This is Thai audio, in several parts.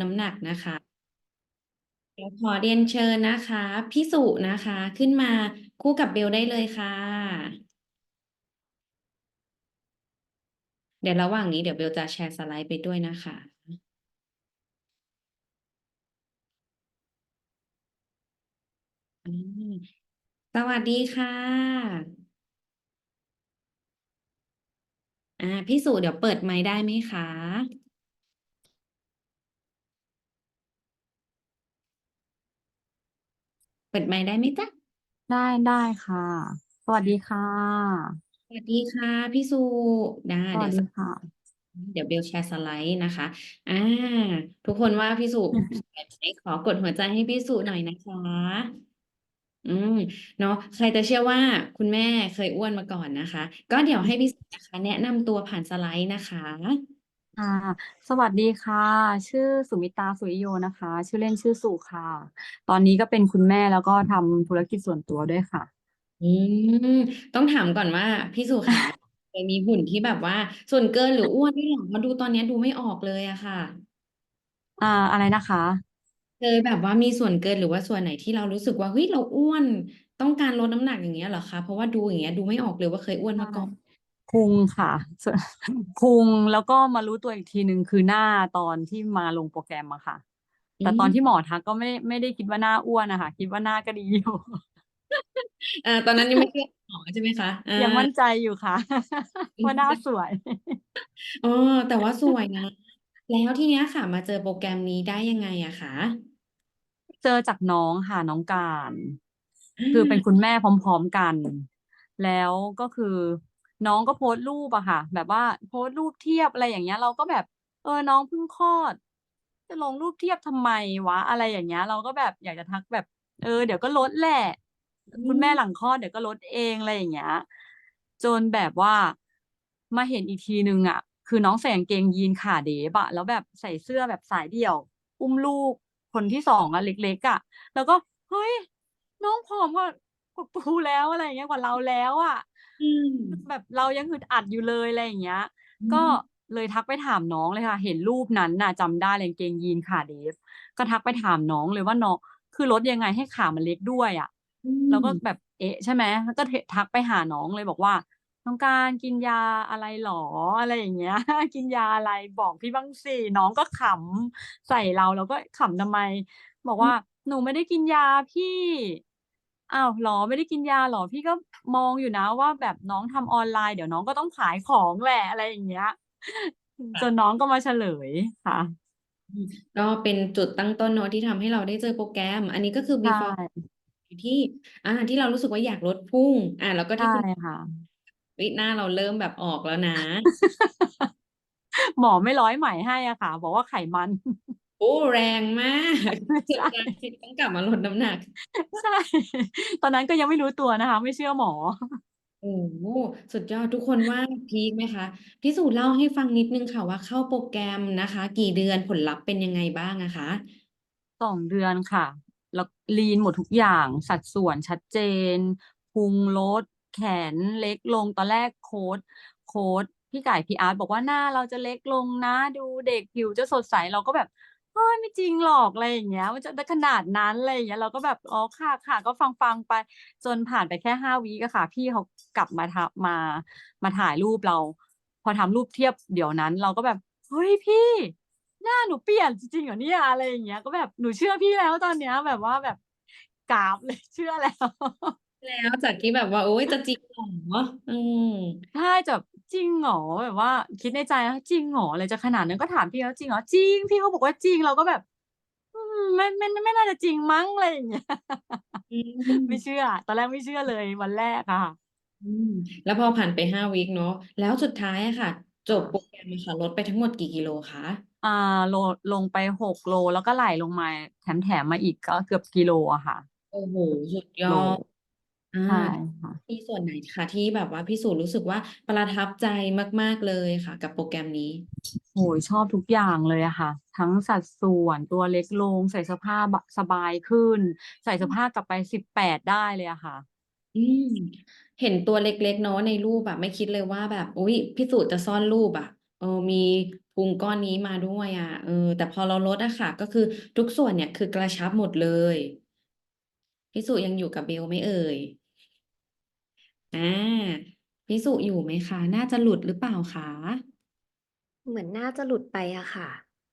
น้ำหนักนะคะเดี๋ยวขอเรียนเชิญนะคะ พี่สุนะคะ ขึ้นมาคู่กับเบลได้เลยค่ะ เดี๋ยวระหว่างนี้เดี๋ยวเบลจะแชร์สไลด์ไปด้วยนะคะสวัสดีค่ะอ่าพี่สุเดี๋ยวเปิดไมค์ได้ไหมคะ เปิดไมค์ได้ไหมจ๊ะ ได้ได้ค่ะ สวัสดีค่ะ สวัสดีค่ะพี่สุนะสเดี๋วัยสวดีสักค่ะ เดี๋ยวเบลแชร์สไลด์นะคะ อ่า ทุกคนว่าพี่สุสวยไหมขอกดหัวใจให้พี่สุหน่อยนะคะ อืมเนาะใครจะเชื่อว่าคุณแม่เคยอ้วนมาก่อนนะคะ ก็เดี๋ยวให้พี่สุนะคะ แนะนำตัวผ่านสไลด์นะคะ ค่ะ สวัสดีค่ะ ชื่อสุมิตาสุริโยนะคะ ชื่อเล่นชื่อสุค่ะ ตอนนี้ก็เป็นคุณแม่แล้วก็ทำธุรกิจส่วนตัวด้วยค่ะ อืม ต้องถามก่อนว่า พี่สุขาเคยมีหุ่นที่แบบว่า ส่วนเกินหรืออ้วนด้วยเหรอมาดูตอนนี้ดูไม่ออกเลยอะค่ะ อ่าอะไรนะคะ เคยแบบว่ามีส่วนเกินหรือว่าส่วนไหนที่เรารู้สึกว่าเฮ้ยเราอ้วน ต้องการลดน้ำหนักอย่างเงี้ยเหรอคะ เพราะว่าดูอย่างเงี้ยดูไม่ออกเลยว่าเคยอ้วนมาก่อน พุงค่ะส่วนพุงแล้วก็มารู้ตัวอีกทีหนึ่งคือหน้าตอนที่มาลงโปรแกรมอะค่ะอืแต่ตอนมที่หมอทักก็ไม่ไม่ได้คิดว่าหน้าอ้วนนะคะคิดว่าหน้าก็ดีอยู่อ่าตอนนั้นยังไม่เชื่อหมอใช่ไหมคะอ่ายังมั่นใจอยู่ค่ะว่าหน้าสวยเออแต่ว่าสวยนะแล้วทีเนี้ยค่ะ มาเจอโปรแกรมนี้ได้ยังไงอะคะเจอจากน้องค่ะน้องการอ่คือเป็นาคุณแม่พร้อม ๆกัน แล้วก็คือ น้องก็โพสต์รูปอะค่ะ แบบว่าโพสต์รูปเทียบอะไรอย่างเงี้ย เราก็แบบ เออน้องเพิ่งคลอด จะลงรูปเทียบทำไมวะอะไรอย่างเงี้ย เราก็แบบอยากจะทักแบบ เออเดี๋ยวก็ลดแหละอืคุณแม่มหลังคลอดเดี๋ยวก็ลดเองอะไรอย่างเงี้ยจนแบบว่ามาเห็นอีกทีนึงอะคือน้องใส่กางเกงยีนขาเดฟอะแล้วแบบใส่เสื้อแบบสายเดี่ยว อุ้มลูกคนที่สองอะเล็กๆอะแล้วก็เฮ้ยน้องผอมกว่ากว่าปูแล้วอะไรอย่างเงี้ยกว่าเราแล้วอะ อืม แบบเรายังอึดอัดอยู่เลย อะไรอย่างเงี้ย อืก็ม เลยทักไปถามน้องเลยค่ะ เห็นรูปนั้นน่ะจำได้เลยกางเกงยีนขาเดฟ ก็ทักไปถามน้องเลยว่า น้อง คือลดยังไงให้ขามันเล็กด้วยอะ อืเราก็ม แบบ เอ๊ะ ใช่ไหม แล้วก็เท ทักไปหาน้องเลยบอกว่า น้องการกินยาอะไรหรอ อะไรอย่างเงี้ย กินยาอะไร บอกพี่บ้างสิ น้องก็ขำใส่เรา เราก็ ขำทำไม บอกอืว่ามหนูไม่ได้กินยาพี่ อ้าวเหรอไม่ได้กินยาเหรอพี่ก็มองอยู่นะว่าแบบน้องทำออนไลน์เดี๋ยวน้องก็ต้องขายของแหละอะไรอย่างเงี้ยจค่ะนน้องก็มาเฉลยค่ะอืมก็เป็นจุดตั้งต้นเนาะที่ทำให้เราได้เจอโปรแกรม อันนี้ก็คือใช่ before ที่อ่าที่เรารู้สึกว่าอยากลดพุงอ่าแล้วก็ใช่ที่คุณค่ะวิหน้าเราเริ่มแบบออกแล้วนะ หมอไม่ร้อยไหมให้อะค่ะ บอกว่าไขมัน โอ้แรงมากสุดใช่ท้ายที่ต้องกลับมาลดน้ำหนัก ใช่ ตอนนั้นก็ยังไม่รู้ตัวนะคะ ไม่เชื่อหมอ โอ้โหสุดยอดทุกคนว่าพีคไหมคะพี่สุเล่าให้ฟังนิดนึงค่ะว่าเข้าโปรแกรมนะคะ กี่เดือนผลลัพธ์เป็นยังไงบ้างอะคะ สองเดือนค่ะ แล้วลีนหมดทุกอย่าง สัดส่วนชัดเจน พุงลด แขนเล็กลง ตอนแรกโค้ดโค้ดพี่ไก่พี่อาร์ตบอกว่าหน้าเราจะเล็กลงนะ ดูเด็กผิวจะสดใส เราก็แบบเฮ้ยไม่จริงหรอกอะไรอย่างเงี้ย มันจะได้ขนาดนั้นอะไรอย่างเงี้ยเราก็แบบอ๋อค่ะค่ะ ก็ฟังฟังไป จนผ่านไปแค่ห้าวีก็ค่ะ พี่เขากลับมาทำมามาถ่ายรูปเรา พอทำรูปเทียบเดี๋ยวนั้น เราก็แบบเฮ้ยพี่ หน้าหนูเปลี่ยนจริงๆเหรอเนี่ยอะไรอย่างเงี้ย ก็แบบหนูเชื่อพี่แล้วตอนเนี้ย แบบว่าแบบกราบเลยเชื่อแล้ว แล้วจากที่แบบว่าโอ๊ยจะจริงเหรออืม ใช่จะแบบ จริงเหรอแบบว่า คิดในใจนะจริงเหรออะไรจะขนาดนั้นก็ถามพี่เขาจริงเหรอจริงพี่เขาบอกว่าจริงเราก็แบบอืมไม่ไม่ไม่ไม่น่าจะจริงมั้งอะไรอย่างเงี้ย อืไม่มเชื่อ ตอนแรกไม่เชื่อเลยวันแรกอะค่ะ อืม แล้วพอผ่านไปห้าวีคเนาะ แล้วสุดท้ายอะค่ะ จบโปรแกรมอะค่ะ ลดไปทั้งหมดกี่กิโลคะ อ่า โล ลงไปหกโล แล้วก็ไหลลงมา แถมแถมมาอีกก็เกือบกิโลอะค่ะ โอ้โห สุดยอโลด อ่าใช่ค่ะ มีส่วนไหนคะที่แบบว่าพี่สุรู้สึกว่าประทับใจมาก ๆ เลยค่ะ กับโปรแกรมนี้โหยชอบทุกอย่างเลยอะค่ะ ทั้งสัดส่วน ตัวเล็กลง ใส่เสื้อผ้าบะสบายขึ้น ใส่เสื้อผ้ากลับไปสิบแปดได้เลยอะค่ะ อืม เห็นตัวเล็ก ๆ เนาะในรูปแบบไม่คิดเลยว่าแบบ อุ๊ย พี่สุจะซ่อนรูปอะ เออ มีพุพุงก้อนนี้มาด้วยอะเออ แต่พอเราลดอะค่ะ ก็คือทุกส่วนเนี่ย คือกระชับหมดเลย พี่สุยังอยู่กับเบลไหมเอ่ย อ่าพี่สุอยู่ไหมคะ น่าจะหลุดหรือเปล่าคะเหมือนน่าจะหลุดไปอะค่ะ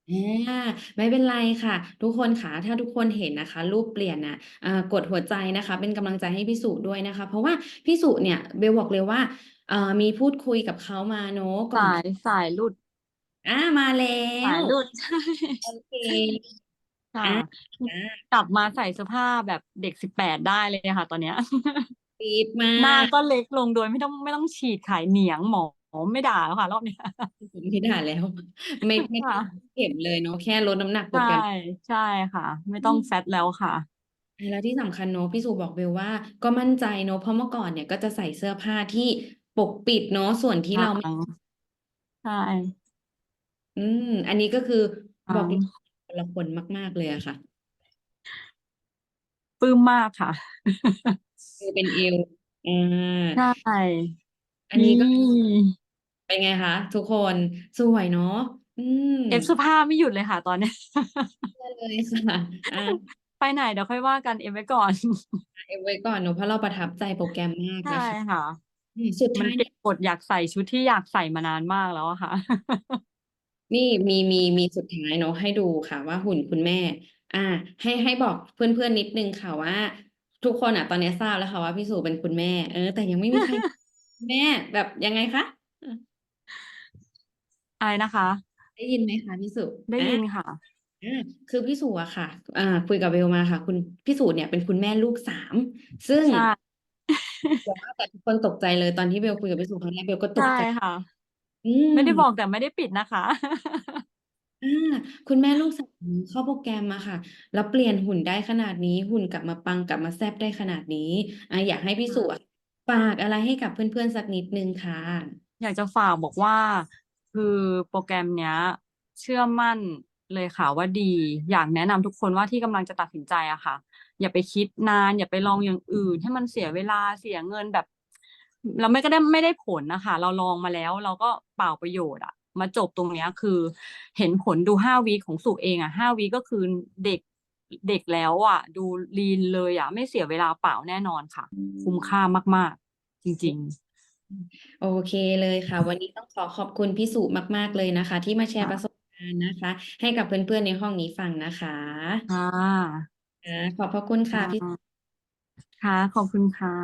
อ่าไม่เป็นไรค่ะ ทุกคนค่ะถ้าทุกคนเห็นนะคะ รูปเปลี่ยนนะอ่ากดหัวใจนะคะ เป็นกำลังใจให้พี่สุด้วยนะคะ เพราะว่าพี่สุเนี่ยเบลบอกเลยว่าเอ่อมีพูดคุยกับเขามาเนอะก่อนสายสายหลุดอ่ามาแล้สายวหลุดใช่โอเคค่ะอ่าอ่ากลับมาใส่เสื้อผ้าแบบเด็กสิบแปดได้เลยค่ะตอนเนี้ย ปี๊ดมาหน้ากก็เล็กลงโดยไม่ต้องไม่ต้องฉีดขายเหนียงหมอไม่ด่าแล้วค่ะ รอบเนี้ยไม่ได้แล้ว ไม่ไม่ต้อค่ะงเก็บเลยเนอะแค่ลดน้ำหนักโปรใช่แกรมใช่ค่ะ ไม่ต้องแฟตแล้วค่ะแล้วที่สำคัญเนอะพี่สุบอกเบลว่าก็มั่นใจเนอะเพราะเมื่อก่อนเนี่ยก็จะใส่เสื้อผ้าที่ปกปิดเนอะส่วนที่เราไม่ใช่อืม อันนี้ก็คืออ่าบอกเลยคนละคนมาก ๆ เลยอะค่ะ ปลื้มมากค่ะ คือเป็นเอวอ่าใช่ อันนี้ก็นี่เป็นไงคะทุกคนสวยเนาะอืมเอฟเสื้อผ้าไม่หยุดเลยค่ะตอนเนี้ยเชื่อเลยค่ะอ่า ไปไหนเดี๋ยวค่อยว่ากันเอฟไว้ก่อนเอวไว้ก่อนเนอะเพราะเราประทับใจโปรแกรมมากใช่นะคะค่ะ อืมสุดมันท้ายเก็บกดอยากใส่ชุดที่อยากใส่มานานมากแล้วอะค่ะ นี่มีมีมีสุดท้ายเนาะให้ดูค่ะ ว่าหุ่นคุณแม่ อ่า ให้ให้บอกเพื่อน ๆ นิดนึงค่ะว่า ทุกคนอะตอนนี้ทราบแล้วค่ะว่าพี่สุเป็นคุณแม่ เออ แต่ยังไม่มีใคร แม่แบบยังไงคะอะไรนะคะ ได้ยินไหมคะพี่สุได้อ่ายินค่ะ อ่าคือพี่สุอะค่ะอ่าคุยกับเบลมาค่ะ คุณพี่สุเนี่ยเป็นคุณแม่ลูกสาม ซึ่งใช่ เดี๋ยวว่าแต่ทุกคนตกใจเลยตอนที่เบลคุยกับพี่สุครั้งแรกเบลก็ตกใช่ใจ ค่ะ อืม ไม่ได้บอกแต่ไม่ได้ปิดนะคะอ่า คุณแม่ลูกสามเข้าโปรแกรมมาค่ะ แล้วเปลี่ยนหุ่นได้ขนาดนี้ หุ่นกลับมาปังกลับมาแซ่บได้ขนาดนี้อ่าอยากให้พี่สุอะฝากอะไรให้กับเพื่อนๆสักนิดนึงค่ะ อยากจะฝากบอกว่า คือโปรแกรมเนี้ย เชื่อมั่นเลยค่ะว่าดี อยากแนะนำทุกคนว่าที่กำลังจะตัดสินใจอะค่ะ อย่าไปคิดนาน อย่าไปลองอย่างอื่น ให้มันเสียเวลาเสียเงินแบบ เราไม่ก็ได้ไม่ได้ผลนะคะ เราลองมาแล้ว เราก็เปล่าประโยชน์อะ มาจบตรงเนี้ยคือเห็นผลดูห้าวีคของสุเองอะห้าวีคก็คือเด็กเด็กแล้วอะดูลีนเลยอะไม่เสียเวลาเปล่าแน่นอนค่ะ คุ้มค่ามาก ๆ จริง ๆ โอเคเลยค่ะ วันนี้ต้องขอขอบคุณพี่สุมาก ๆ เลยนะคะ ที่มาแชร์ประสบการณ์นะคะ ให้กับเพื่อนๆในห้องนี้ฟังนะคะค่ะ ค่ะขอบพระคุณค่ะพี่ค่ะ ขอบคุณค่ะ